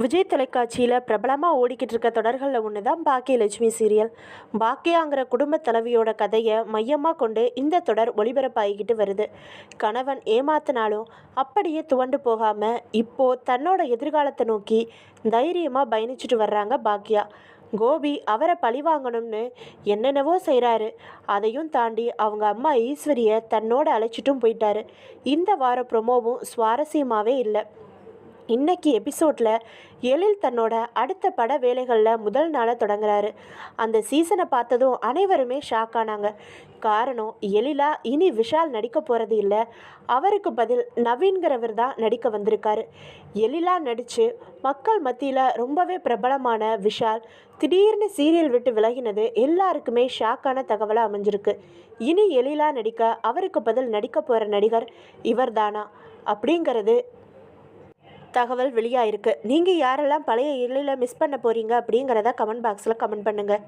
விஜய் தொலைக்காட்சியில் பிரபலமாக ஓடிக்கிட்டு இருக்க தொடர்களில் ஒன்று தான் பாக்கியலட்சுமி சீரியல் பாக்கியாங்கிற குடும்ப தலைவியோட கதையை மையமாக கொண்டு இந்த தொடர் ஒளிபரப்பாகிக்கிட்டு வருது. கணவன் ஏமாத்தினாலும் அப்படியே துவண்டு போகாமல் இப்போது தன்னோட எதிர்காலத்தை நோக்கி தைரியமாக பயணிச்சுட்டு வர்றாங்க பாக்கியா. கோபி அவரை பழி வாங்கணும்னு என்னென்னவோ செய்கிறாரு அதையும் தாண்டி அவங்க அம்மா ஈஸ்வரியை தன்னோட அழைச்சிட்டும் போயிட்டாரு. இந்த வார ப்ரொமோவும் சுவாரஸ்யமாகவே இல்லை. இன்னைக்கு எபிசோடில் எழில் தன்னோட அடுத்த பட வேலைகளில் முதல் நாளை தொடங்குறாரு. அந்த சீசனை பார்த்ததும் அனைவருமே ஷாக் ஆனாங்க. காரணம் எழிலா இனி விஷால் நடிக்க போகிறது இல்லை. அவருக்கு பதில் நவீன்கிறவர் தான் நடிக்க வந்திருக்காரு. எழிலா நடித்து மக்கள் மத்தியில் ரொம்பவே பிரபலமான விஷால் திடீர்னு சீரியல் விட்டு விலகினது எல்லாருக்குமே ஷாக்கான தகவலாக அமைஞ்சிருக்கு. இனி எழிலா நடிக்க அவருக்கு பதில் நடிக்க போகிற நடிகர் இவர்தானா? அப்படிங்கிறது தகவல் வெளியாயிருக்கு. நீங்கள் யாரெல்லாம் பழைய எழில மிஸ் பண்ண போகிறீங்க அப்படிங்கிறத கமெண்ட் பாக்ஸில் கமெண்ட் பண்ணுங்கள்